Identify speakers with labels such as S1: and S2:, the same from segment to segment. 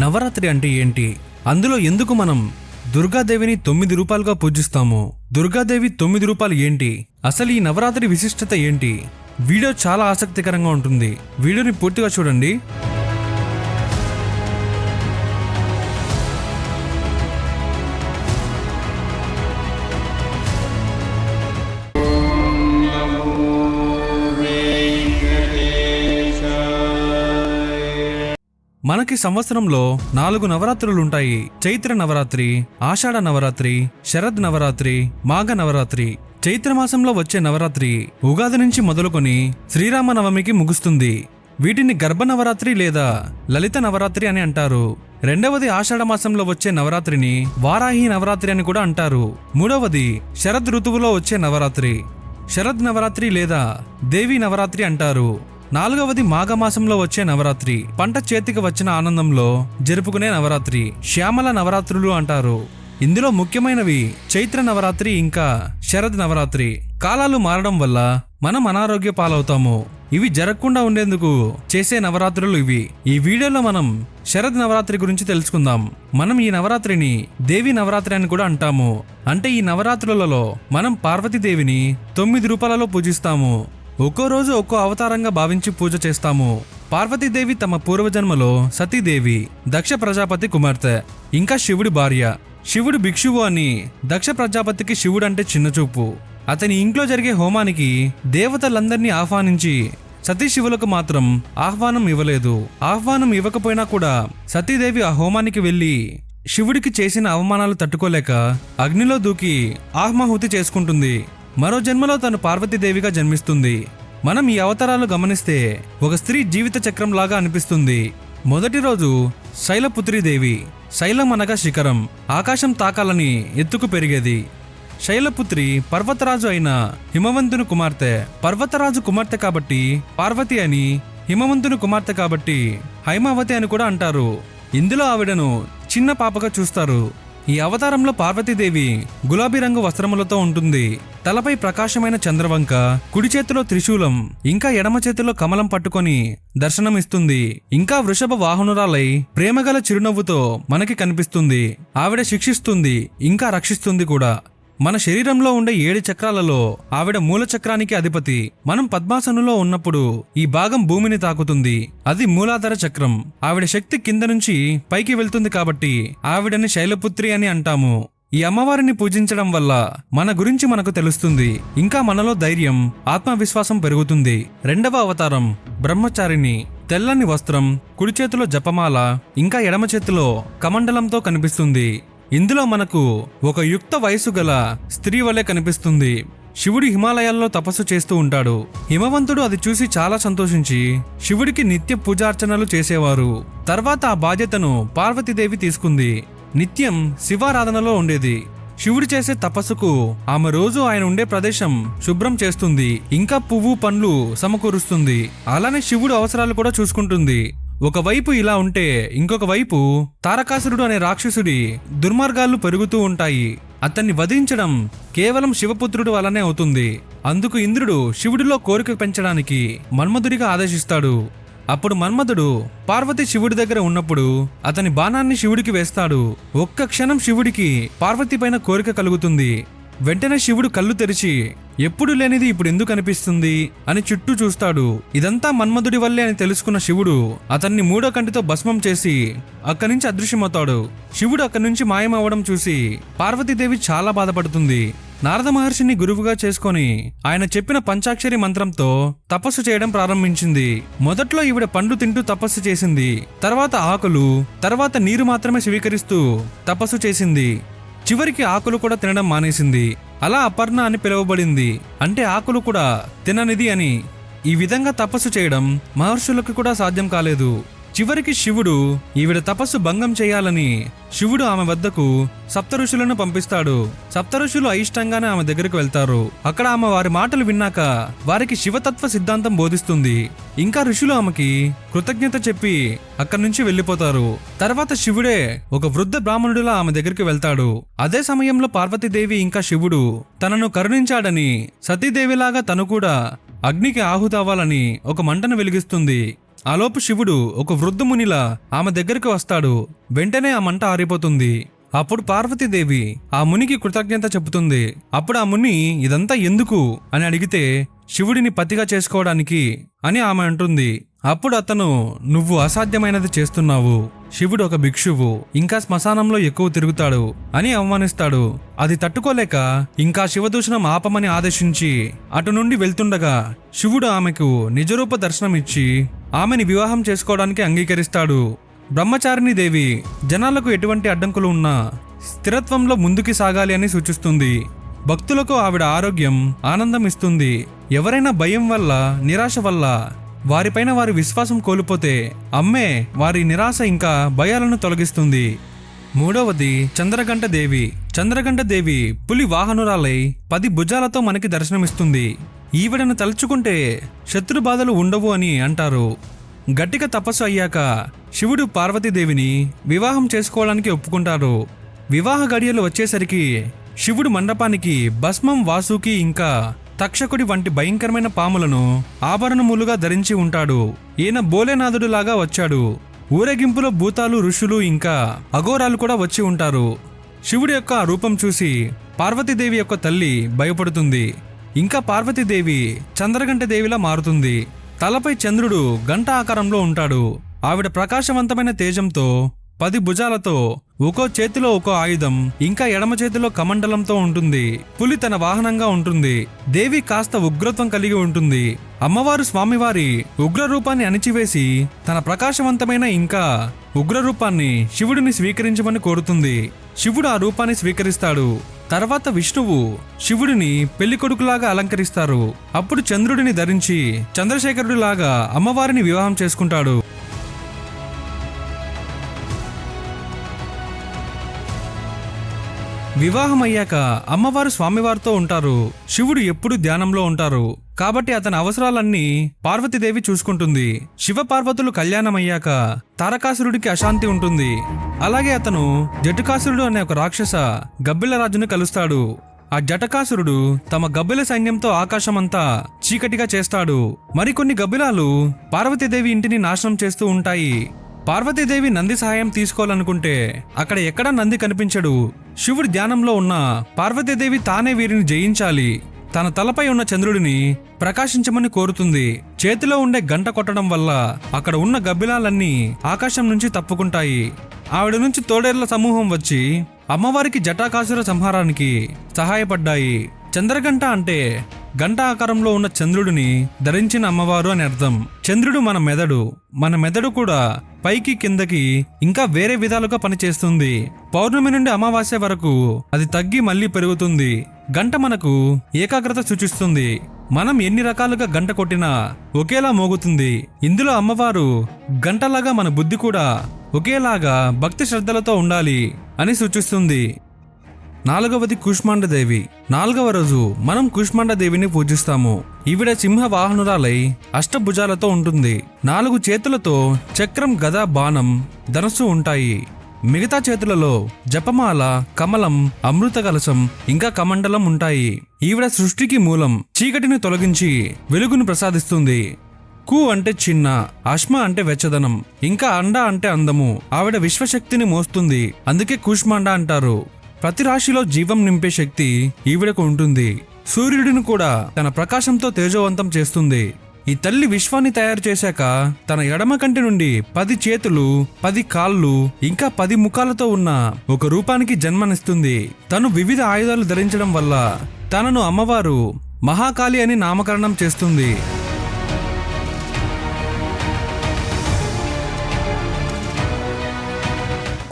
S1: నవరాత్రి అంటే ఏంటి? అందులో ఎందుకు మనం దుర్గాదేవిని తొమ్మిది రూపాయలుగా పూజిస్తాము? దుర్గాదేవి తొమ్మిది రూపాయలు ఏంటి? అసలు ఈ నవరాత్రి విశిష్టత ఏంటి? వీడియో చాలా ఆసక్తికరంగా ఉంటుంది. వీడియోని పూర్తిగా చూడండి. మనకి సంవత్సరంలో నాలుగు నవరాత్రులు ఉంటాయి చైత్ర నవరాత్రి ఆషాఢ నవరాత్రి శరద్ నవరాత్రి మాఘ నవరాత్రి. చైత్రమాసంలో వచ్చే నవరాత్రి ఉగాది నుంచి మొదలుకొని శ్రీరామ నవమికి ముగుస్తుంది. వీటిని గర్భ నవరాత్రి లేదా లలిత నవరాత్రి అని అంటారు. రెండవది ఆషాఢ మాసంలో వచ్చే నవరాత్రిని వారాహి నవరాత్రి అని కూడా అంటారు. మూడవది శరద్ ఋతువులో వచ్చే నవరాత్రి. శరద్ నవరాత్రి లేదా దేవి నవరాత్రి అంటారు. నాలుగవది మాఘమాసంలో వచ్చే నవరాత్రి. పంట చేతికి వచ్చిన ఆనందంలో జరుపుకునే నవరాత్రి. శ్యామల నవరాత్రులు అంటారు. ఇందులో ముఖ్యమైనవి చైత్ర నవరాత్రి ఇంకా శరద్ నవరాత్రి. కాలాలు మారడం వల్ల మనం అనారోగ్య పాలవుతాము. ఇవి జరగకుండా ఉండేందుకు చేసే నవరాత్రులు ఇవి. ఈ వీడియోలో మనం శరద్ నవరాత్రి గురించి తెలుసుకుందాం. మనం ఈ నవరాత్రిని దేవి నవరాత్రి అని కూడా అంటాము. అంటే ఈ నవరాత్రులలో మనం పార్వతీదేవిని తొమ్మిది రూపాలలో పూజిస్తాము. ఒక్కో రోజు ఒక్కో అవతారంగా భావించి పూజ చేస్తాము. పార్వతీదేవి తమ పూర్వజన్మలో సతీదేవి దక్ష ప్రజాపతి కుమార్తె ఇంకా శివుడి భార్య. శివుడు భిక్షువు అని దక్ష ప్రజాపతికి శివుడు అంటే చిన్నచూపు అతని ఇంట్లో జరిగే హోమానికి దేవతలందరినీ ఆహ్వానించి సతీ శివులకు మాత్రం ఆహ్వానం ఇవ్వలేదు. ఆహ్వానం ఇవ్వకపోయినా కూడా సతీదేవి ఆ హోమానికి వెళ్ళి శివుడికి చేసిన అవమానాలు తట్టుకోలేక అగ్నిలో దూకి ఆహ్మాహుతి చేసుకుంటుంది. మరో జన్మలో తను పార్వతీదేవిగా జన్మిస్తుంది. మనం ఈ అవతారాలు గమనిస్తే ఒక స్త్రీ జీవిత చక్రం లాగా అనిపిస్తుంది. మొదటి రోజు శైలపుత్రిదేవి శైలం అనగా శిఖరం ఆకాశం తాకాలని ఎత్తుకు పెరిగేది. శైలపుత్రి పర్వతరాజు అయిన హిమవంతుని కుమార్తె పర్వతరాజు కుమార్తె కాబట్టి పార్వతి అని హిమవంతుని కుమార్తె కాబట్టి హైమావతి అని కూడా అంటారు. ఇందులో ఆవిడను చిన్న పాపగా చూస్తారు. ఈ అవతారంలో పార్వతీదేవి గులాబీ రంగు వస్త్రములతో ఉంటుంది. తలపై ప్రకాశమైన చంద్రవంక కుడి చేతిలో త్రిశూలం ఇంకా ఎడమ చేతిలో కమలం పట్టుకొని దర్శనమిస్తుంది. ఇంకా వృషభ వాహనురాలై ప్రేమగల చిరునవ్వుతో మనకి కనిపిస్తుంది. ఆవిడ శిక్షిస్తుంది ఇంకా రక్షిస్తుంది కూడా. మన శరీరంలో ఉండే ఏడు చక్రాలలో ఆవిడ మూల చక్రానికి అధిపతి. మనం పద్మాసనంలో ఉన్నప్పుడు ఈ భాగం భూమిని తాకుతుంది. అది మూలాధార చక్రం. ఆవిడ శక్తి కింద నుంచి పైకి వెళ్తుంది కాబట్టి ఆవిడని శైలపుత్రి అని అంటాము. ఈ అమ్మవారిని పూజించడం వల్ల మన గురించి మనకు తెలుస్తుంది. ఇంకా మనలో ధైర్యం ఆత్మవిశ్వాసం పెరుగుతుంది. రెండవ అవతారం బ్రహ్మచారిని తెల్లని వస్త్రం కుడి చేతిలో జపమాల ఇంకా ఎడమ చేతిలో కమండలంతో కనిపిస్తుంది. ఇందులో మనకు ఒక యుక్త వయసు గల స్త్రీ వలె కనిపిస్తుంది. శివుడు హిమాలయాల్లో తపస్సు చేస్తూ ఉంటాడు. హిమవంతుడు అది చూసి చాలా సంతోషించి శివుడికి నిత్య పూజార్చనలు చేసేవారు. తర్వాత ఆ బాధ్యతను పార్వతీదేవి తీసుకుంది. నిత్యం శివారాధనలో ఉండేది. శివుడు చేసే తపస్సుకు ఆమె రోజు ఆయన ఉండే ప్రదేశం శుభ్రం చేస్తుంది. ఇంకా పువ్వు పండ్లు సమకూరుస్తుంది. అలానే శివుడు అవసరాలు కూడా చూసుకుంటుంది. ఒకవైపు ఇలా ఉంటే ఇంకొక వైపు తారకాసురుడు అనే రాక్షసుడి దుర్మార్గాలు పెరుగుతూ ఉంటాయి. అతన్ని వధించడం కేవలం శివపుత్రుడు వల్లనే అవుతుంది. అందుకు ఇంద్రుడు శివుడిలో కోరిక పెంచడానికి మన్మధుడిగా ఆదేశిస్తాడు. అప్పుడు మన్మధుడు పార్వతి శివుడి దగ్గర ఉన్నప్పుడు అతని బాణాన్ని శివుడికి వేస్తాడు. ఒక్క క్షణం శివుడికి పార్వతి పైన కోరిక కలుగుతుంది. వెంటనే శివుడు కళ్ళు తెరిచి ఎప్పుడు లేనిది ఇప్పుడు ఎందుకు అనిపిస్తుంది? అని చుట్టూ చూస్తాడు. ఇదంతా మన్మధుడి వల్లే అని తెలుసుకున్న శివుడు అతన్ని మూడో కంటితో భస్మం చేసి అక్కడి నుంచి అదృశ్యమవుతాడు. శివుడు అక్కడి నుంచి మాయమవ్వడం చూసి పార్వతీదేవి చాలా బాధపడుతుంది. నారద మహర్షిని గురువుగా చేసుకొని ఆయన చెప్పిన పంచాక్షరి మంత్రంతో తపస్సు చేయడం ప్రారంభించింది. మొదట్లో ఈవిడ పండ్లు తింటూ తపస్సు చేసింది. తర్వాత ఆకులు తర్వాత నీరు మాత్రమే స్వీకరిస్తూ తపస్సు చేసింది. చివరికి ఆకులు కూడా తినడం మానేసింది. అలా అపర్ణ అని పిలువబడింది. అంటే ఆకులు కూడా తిననిది అని ఈ విధంగా తపస్సు చేయడం మహర్షులకు కూడా సాధ్యం కాలేదు. చివరికి శివుడు ఈవిడ తపస్సు భంగం చేయాలని శివుడు ఆమె వద్దకు సప్త ఋషులను పంపిస్తాడు. సప్త ఋషులు అయిష్టంగానే ఆమె దగ్గరకు వెళ్తారు. అక్కడ ఆమె వారి మాటలు విన్నాక వారికి శివతత్వ సిద్ధాంతం బోధిస్తుంది. ఇంకా ఋషులు ఆమెకి కృతజ్ఞత చెప్పి అక్కడి నుంచి వెళ్ళిపోతారు. తర్వాత శివుడే ఒక వృద్ధ బ్రాహ్మణుడిలా ఆమె దగ్గరికి వెళ్తాడు. అదే సమయంలో పార్వతీదేవి ఇంకా శివుడు తనను కరుణించాడని సతీదేవిలాగా తను కూడా అగ్నికి ఆహుతవ్వాలని ఒక మంటను వెలిగిస్తుంది. ఆలోపు శివుడు ఒక వృద్ధమునిలా ఆమె దగ్గరికి వస్తాడు. వెంటనే ఆ మంట ఆరిపోతుంది. అప్పుడు పార్వతీదేవి ఆ మునికి కృతజ్ఞత చెబుతుంది. అప్పుడు ఆ ముని ఇదంతా ఎందుకు? అని అడిగితే శివుడిని పతిగా చేసుకోవడానికి అని ఆమె అంటుంది. అప్పుడు అతను నువ్వు అసాధ్యమైనది చేస్తున్నావు. శివుడు ఒక భిక్షువు. ఇంకా శ్మశానంలో ఎక్కువ తిరుగుతాడు అని అవమానిస్తాడు. అది తట్టుకోలేక ఇంకా శివదూషణం ఆపమని ఆదేశించి అటు నుండి వెళ్తుండగా శివుడు ఆమెకు నిజరూప దర్శనమిచ్చి ఆమెని వివాహం చేసుకోవడానికి అంగీకరిస్తాడు. బ్రహ్మచారిణి దేవి జనాలకు ఎటువంటి అడ్డంకులు ఉన్నా స్థిరత్వంలో ముందుకి సాగాలి అని సూచిస్తుంది. భక్తులకు ఆవిడ ఆరోగ్యం ఆనందం ఇస్తుంది ఎవరైనా భయం వల్ల నిరాశ వల్ల వారిపైన వారి విశ్వాసం కోల్పోతే అమ్మే వారి నిరాశ ఇంకా భయాలను తొలగిస్తుంది. మూడవది చంద్రగంట దేవి. చంద్రగంట దేవి పులి వాహనురాలై పది భుజాలతో మనకి దర్శనమిస్తుంది. ఈవిడను తలుచుకుంటే శత్రు బాధలు ఉండవు అని అంటారు. గట్టిగా తపస్సు అయ్యాక శివుడు పార్వతీదేవిని వివాహం చేసుకోవడానికి ఒప్పుకుంటారు. వివాహ గడియలు వచ్చేసరికి శివుడు మండపానికి భస్మం వాసుకి ఇంకా తక్షకుడి వంటి భయంకరమైన పాములను ఆభరణములుగా ధరించి ఉంటాడు. ఈయన బోలేనాథుడు లాగా వచ్చాడు. ఊరేగింపులో భూతాలు ఋషులు ఇంకా అఘోరాలు కూడా వచ్చి ఉంటారు. శివుడి యొక్క ఆ రూపం చూసి పార్వతీదేవి యొక్క తల్లి భయపడుతుంది. ఇంకా పార్వతీదేవి చంద్రగంట దేవిలా మారుతుంది. తలపై చంద్రుడు గంట ఆకారంలో ఉంటాడు. ఆవిడ ప్రకాశవంతమైన తేజంతో పది భుజాలతో ఒక్కో చేతిలో ఒక్కో ఆయుధం ఇంకా ఎడమ చేతిలో కమండలంతో ఉంటుంది. పులి తన వాహనంగా ఉంటుంది. దేవి కాస్త ఉగ్రత్వం కలిగి ఉంటుంది. అమ్మవారు స్వామివారి ఉగ్ర రూపాన్ని అణిచివేసి తన ప్రకాశవంతమైన ఇంకా ఉగ్ర రూపాన్ని శివుడిని స్వీకరించమని కోరుతుంది. శివుడు ఆ రూపాన్ని స్వీకరిస్తాడు. తర్వాత విష్ణువు శివుడిని పెళ్ళి కొడుకులాగా అలంకరిస్తారు. అప్పుడు చంద్రుడిని ధరించి చంద్రశేఖరుడిలాగా అమ్మవారిని వివాహం చేసుకుంటాడు. వివాహం అయ్యాక అమ్మవారు స్వామివారితో ఉంటారు. శివుడు ఎప్పుడు ధ్యానంలో ఉంటారు. కాబట్టి అతని అవసరాలన్నీ పార్వతీదేవి చూసుకుంటుంది. శివ పార్వతులు కళ్యాణం అయ్యాక తారకాసురుడికి అశాంతి ఉంటుంది. అలాగే అతను జటుకాసురుడు అనే ఒక రాక్షస గబ్బిల రాజును కలుస్తాడు. ఆ జటకాసురుడు తమ గబ్బిల సైన్యంతో ఆకాశమంతా చీకటిగా చేస్తాడు. మరికొన్ని గబ్బిలాలు పార్వతీదేవి ఇంటిని నాశనం చేస్తూ ఉంటాయి. పార్వతీదేవి నంది సహాయం తీసుకోవాలనుకుంటే అక్కడ ఎక్కడా నంది కనిపించడు. శివుడి ధ్యానంలో ఉన్న పార్వతీదేవి తానే వీరిని జయించాలి. తన తలపై ఉన్న చంద్రుడిని ప్రకాశించమని కోరుతుంది. చేతిలో ఉండే గంట కొట్టడం వల్ల అక్కడ ఉన్న గబ్బిలాలన్నీ ఆకాశం నుంచి తప్పుకుంటాయి. ఆవిడ నుంచి తోడేళ్ళ సమూహం వచ్చి అమ్మవారికి జటాకాసుర సంహారానికి సహాయపడ్డాయి. చంద్రగంట అంటే గంట ఆకారంలో ఉన్న చంద్రుడిని ధరించిన అమ్మవారు అని అర్థం. చంద్రుడు మన మెదడు. మన మెదడు కూడా పైకి కిందకి ఇంకా వేరే విధాలుగా పనిచేస్తుంది. పౌర్ణమి నుండి అమావాస్య వరకు అది తగ్గి మళ్ళీ పెరుగుతుంది. గంట మనకు ఏకాగ్రత సూచిస్తుంది. మనం ఎన్ని రకాలుగా గంట కొట్టినా ఒకేలా మోగుతుంది. ఇందులో అమ్మవారు గంటలాగా మన బుద్ధి కూడా ఒకేలాగా భక్తి శ్రద్ధలతో ఉండాలి అని సూచిస్తుంది. నాలుగవది కుష్మాండదేవి. నాలుగవ రోజు మనం కుష్మాండదేవిని పూజిస్తాము. ఈవిడ సింహ వాహనురాలై అష్టభుజాలతో ఉంటుంది. నాలుగు చేతులతో చక్రం గద బాణం ధనస్సు ఉంటాయి. మిగతా చేతులలో జపమాల కమలం అమృత కలశం ఇంకా కమండలం ఉంటాయి. ఈవిడ సృష్టికి మూలం చీకటిని తొలగించి వెలుగును ప్రసాదిస్తుంది. కు అంటే చిన్న అష్మ అంటే వెచ్చదనం ఇంకా అండ అంటే అందము. ఆవిడ విశ్వశక్తిని మోస్తుంది. అందుకే కూష్మాండ అంటారు. ప్రతి రాశిలో జీవం నింపే శక్తి ఈవిడకు ఉంటుంది. సూర్యుడిని కూడా తన ప్రకాశంతో తేజోవంతం చేస్తుంది. ఈ తల్లి విశ్వాన్ని తయారు చేశాక తన ఎడమ కంటి నుండి పది చేతులు పది కాళ్ళు ఇంకా పది ముఖాలతో ఉన్న ఒక రూపానికి జన్మనిస్తుంది. తను వివిధ ఆయుధాలు ధరించడం వల్ల తనను అమ్మవారు మహాకాళి అని నామకరణం చేస్తుంది.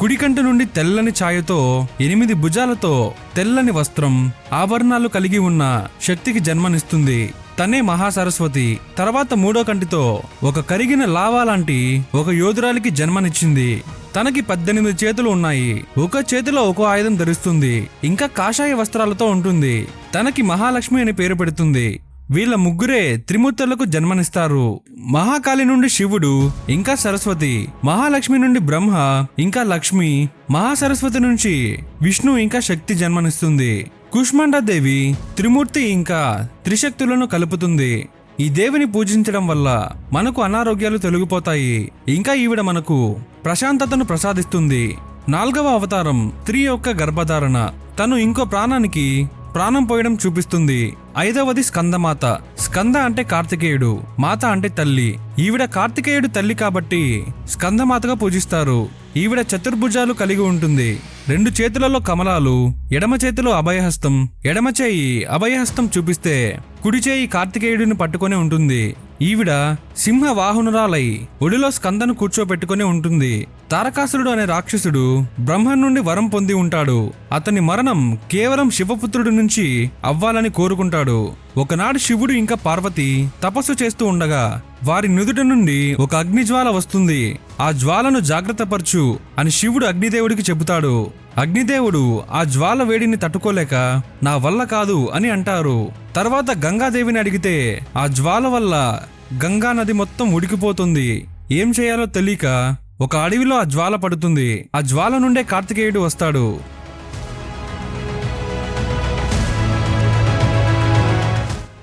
S1: కుడికంటి నుండి తెల్లని ఛాయతో ఎనిమిది భుజాలతో తెల్లని వస్త్రం ఆభరణాలు కలిగి ఉన్న శక్తికి జన్మనిస్తుంది. తనే మహాసరస్వతి. తర్వాత మూడో కంటితో ఒక కరిగిన లావా లాంటి ఒక యోధురాలికి జన్మనిచ్చింది. తనకి పద్దెనిమిది చేతులు ఉన్నాయి. ఒక చేతిలో ఒక ఆయుధం ధరిస్తుంది. ఇంకా కాషాయ వస్త్రాలతో ఉంటుంది. తనకి మహాలక్ష్మి అని పేరు పెడుతుంది. వీళ్ళ ముగ్గురే త్రిమూర్తులకు జన్మనిస్తారు. మహాకాళి నుండి శివుడు ఇంకా సరస్వతి మహాలక్ష్మి నుండి బ్రహ్మ ఇంకా లక్ష్మి మహాసరస్వతి నుంచి విష్ణు ఇంకా శక్తి జన్మనిస్తుంది. కుష్మాండ దేవి త్రిమూర్తి ఇంకా త్రిశక్తులను కలుపుతుంది. ఈ దేవిని పూజించడం వల్ల మనకు అనారోగ్యాలు తొలగిపోతాయి. ఇంకా ఈవిడ మనకు ప్రశాంతతను ప్రసాదిస్తుంది. నాల్గవ అవతారం స్త్రీ యొక్క గర్భధారణ. తను ఇంకో ప్రాణానికి ప్రాణం పోయడం చూపిస్తుంది. ఐదవది స్కందమాత. స్కంద అంటే కార్తికేయుడు మాత అంటే తల్లి. ఈవిడ కార్తికేయుడు తల్లి కాబట్టి స్కందమాతగా పూజిస్తారు. ఈవిడ చతుర్భుజాలు కలిగి ఉంటుంది. రెండు చేతులలో కమలాలు ఎడమ చేతిలో అభయహస్తం. ఎడమ చేయి అభయహస్తం చూపిస్తే కుడి చేయి కార్తికేయుడిని పట్టుకొని ఉంటుంది. ఈవిడ సింహ వాహనురాలై ఒడిలో స్కందను కూర్చోబెట్టుకొని ఉంటుంది. తారకాసురుడు అనే రాక్షసుడు బ్రహ్మ నుండి వరం పొంది ఉంటాడు. అతని మరణం కేవలం శివపుత్రుడి నుంచి అవ్వాలని కోరుకుంటాడు. ఒకనాడు శివుడు ఇంకా పార్వతి తపస్సు చేస్తూ ఉండగా వారి నుదుట నుండి ఒక అగ్నిజ్వాల వస్తుంది. ఆ జ్వాలను జాగ్రత్తపరచు అని శివుడు అగ్నిదేవుడికి చెబుతాడు. అగ్నిదేవుడు ఆ జ్వాల వేడిని తట్టుకోలేక నా వల్ల కాదు అని అంటారు. తర్వాత గంగాదేవిని అడిగితే ఆ జ్వాల వల్ల గంగా నది మొత్తం ఉడికిపోతుంది. ఏం చేయాలో తెలియక ఒక అడవిలో ఆ జ్వాల పడుతుంది. ఆ జ్వాల నుండే కార్తికేయుడు వస్తాడు.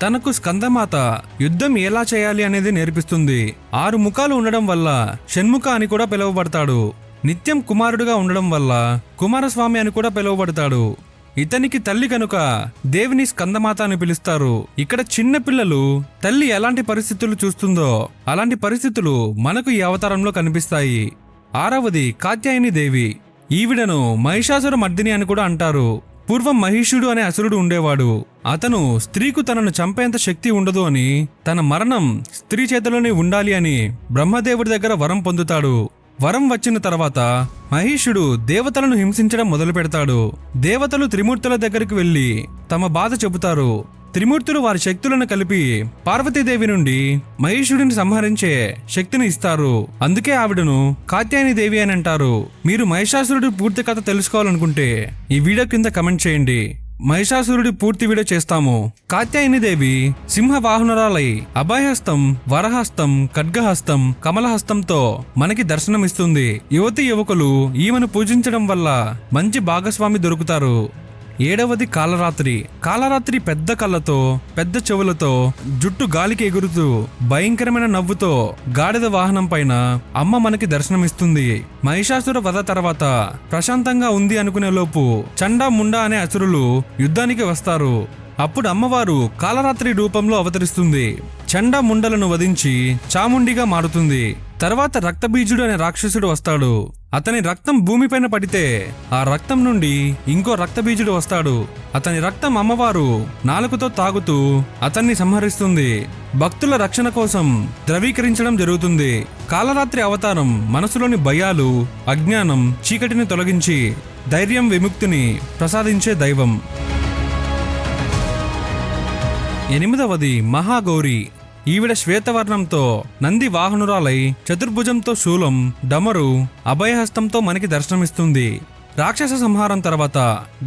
S1: తనకు స్కందమాత యుద్ధం ఎలా చేయాలి? అనేది నేర్పిస్తుంది. ఆరు ముఖాలు ఉండడం వల్ల షణ్ముఖ అని కూడా పిలువబడతాడు. నిత్యం కుమారుడుగా ఉండడం వల్ల కుమారస్వామి అని కూడా పిలువబడతాడు. ఇతనికి తల్లి కనుక దేవిని స్కందమాత అని పిలుస్తారు. ఇక్కడ చిన్న పిల్లలు తల్లి ఎలాంటి పరిస్థితులు చూస్తుందో అలాంటి పరిస్థితులు మనకు ఈ అవతారంలో కనిపిస్తాయి. ఆరవది కాత్యాయని దేవి. ఈవిడను మహిషాసుర మర్దిని అని కూడా అంటారు. పూర్వం మహిషుడు అనే అసురుడు ఉండేవాడు. అతను స్త్రీకు తనను చంపేంత శక్తి ఉండదు అని తన మరణం స్త్రీ చేతిలోనే ఉండాలి అని బ్రహ్మదేవుడి దగ్గర వరం పొందుతాడు. వరం వచ్చిన తర్వాత మహిషుడు దేవతలను హింసించడం మొదలు పెడతాడు. దేవతలు త్రిమూర్తుల దగ్గరికి వెళ్ళి తమ బాధ చెబుతారు. త్రిమూర్తులు వారి శక్తులను కలిపి పార్వతీదేవి నుండి మహేషుడిని సంహరించే శక్తిని ఇస్తారు. అందుకే ఆవిడను కాత్యాయని దేవి అని అంటారు. మీరు మహిషాసురుడి పూర్తి కథ తెలుసుకోవాలనుకుంటే ఈ వీడియో కింద కమెంట్ చేయండి. మహిషాసురుడి పూర్తి వీడియో చేస్తాము. కాత్యాయని దేవి సింహ వాహనరాలై అభయహస్తం వరహస్తం ఖడ్గహస్తం కమలహస్తంతో మనకి దర్శనమిస్తుంది. యువతి యువకులు ఈమెను పూజించడం వల్ల మంచి భాగస్వామి దొరుకుతారు. ఏడవది కాలరాత్రి. కాలరాత్రి పెద్ద కళ్ళతో పెద్ద చెవులతో జుట్టు గాలికి ఎగురుతూ భయంకరమైన నవ్వుతో గాడిద వాహనం పైన అమ్మ మనకి దర్శనమిస్తుంది. మహిషాసుర వధ తర్వాత ప్రశాంతంగా ఉంది అనుకునే లోపు చండా ముండా అనే అసురులు యుద్ధానికి వస్తారు. అప్పుడు అమ్మవారు కాలరాత్రి రూపంలో అవతరిస్తుంది. చండా ముండలను వధించి చాముండిగా మారుతుంది. తర్వాత రక్తబీజుడు అనే రాక్షసుడు వస్తాడు. అతని రక్తం భూమిపైన పడితే ఆ రక్తం నుండి ఇంకో రక్తబీజుడు వస్తాడు. అతని రక్తం అమ్మవారు నాలుకతో తాగుతూ అతన్ని సంహరిస్తుంది. భక్తుల రక్షణ కోసం ద్రవీకరించడం జరుగుతుంది. కాలరాత్రి అవతారం మనసులోని భయాలు అజ్ఞానం చీకటిని తొలగించి ధైర్యం విముక్తిని ప్రసాదించే దైవం. ఎనిమిదవది మహాగౌరి. ఈవిడ శ్వేతవర్ణంతో నంది వాహనురాలై చతుర్భుజంతో శూలం డమరు అభయహస్తంతో మనకి దర్శనమిస్తుంది. రాక్షస సంహారం తర్వాత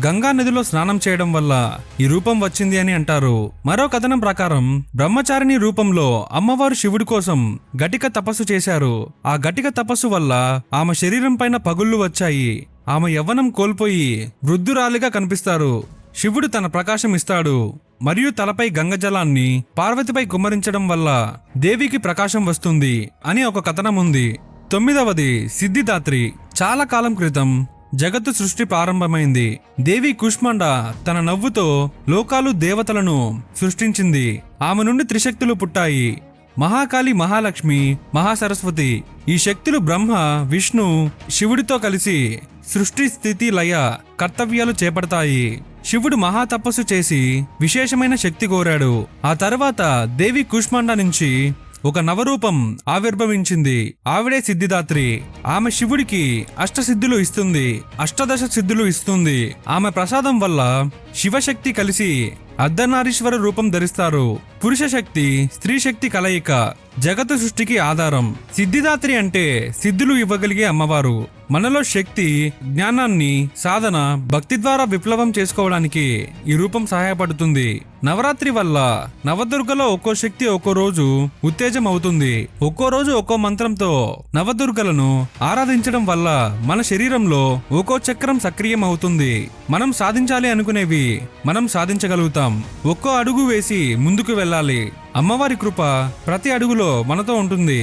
S1: గంగా నదిలో స్నానం చేయడం వల్ల ఈ రూపం వచ్చింది అని అంటారు. మరో కథనం ప్రకారం బ్రహ్మచారిణి రూపంలో అమ్మవారు శివుడి కోసం గటిక తపస్సు చేశారు. ఆ గటిక తపస్సు వల్ల ఆమె శరీరం పైన పగుళ్ళు వచ్చాయి. ఆమె యవ్వనం కోల్పోయి వృద్ధురాలిగా కనిపిస్తారు. శివుడు తన ప్రకాశం ఇస్తాడు. మరియు తలపై గంగజలాన్ని పార్వతిపై కుమ్మరించడం వల్ల దేవికి ప్రకాశం వస్తుంది అని ఒక కథనం ఉంది. తొమ్మిదవది సిద్ధిదాత్రి. చాలా కాలం క్రితం జగత్తు సృష్టి ప్రారంభమైంది. దేవి కుష్మండ తన నవ్వుతో లోకాలు దేవతలను సృష్టించింది. ఆమె నుండి త్రిశక్తులు పుట్టాయి. మహాకాళి మహాలక్ష్మి మహాసరస్వతి ఈ శక్తులు బ్రహ్మ విష్ణు శివుడితో కలిసి సృష్టి స్థితి లయ కర్తవ్యాలు చేపడతాయి. శివుడు మహాతపస్సు చేసి విశేషమైన శక్తి కోరాడు. ఆ తర్వాత దేవి కుష్మండ నుంచి ఒక నవరూపం ఆవిర్భవించింది. ఆవిడే సిద్ధిదాత్రి. ఆమె శివుడికి అష్టసిద్ధులు ఇస్తుంది. అష్టదశ సిద్ధులు ఇస్తుంది. ఆమె ప్రసాదం వల్ల శివశక్తి కలిసి అర్ధనారీశ్వర రూపం ధరిస్తారు. పురుష శక్తి స్త్రీ శక్తి కలయిక జగత్ సృష్టికి ఆధారం. సిద్ధిదాత్రి అంటే సిద్ధులు ఇవ్వగలిగే అమ్మవారు. మనలో శక్తి జ్ఞానాన్ని సాధన భక్తి ద్వారా విప్లవం చేసుకోవడానికి ఈ రూపం సహాయపడుతుంది. నవరాత్రి వల్ల నవదుర్గలో ఒక్కో శక్తి ఒక్కో రోజు ఉత్తేజం అవుతుంది ఒక్కో రోజు ఒక్కో మంత్రంతో నవదుర్గలను ఆరాధించడం వల్ల మన శరీరంలో ఒక్కో చక్రం సక్రియం అవుతుంది మనం సాధించాలి అనుకునేవి మనం సాధించగలుగుతాం. ఒక్కో అడుగు వేసి ముందుకు వెళ్ళాలి. అమ్మవారి కృప ప్రతి అడుగులో మనతో ఉంటుంది.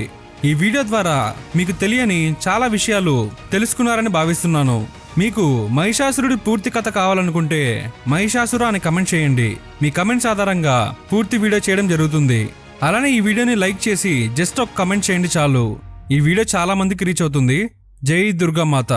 S1: ఈ వీడియో ద్వారా మీకు తెలియని చాలా విషయాలు తెలుసుకున్నారని భావిస్తున్నాను. మీకు మహిషాసురుడి పూర్తి కథ కావాలనుకుంటే మహిషాసుర అని కమెంట్ చేయండి. మీ కమెంట్స్ ఆధారంగా పూర్తి వీడియో చేయడం జరుగుతుంది. అలానే ఈ వీడియోని లైక్ చేసి జస్ట్ ఒక కమెంట్ చేయండి చాలు. ఈ వీడియో చాలా మందికి రీచ్ అవుతుంది. జై దుర్గామాత.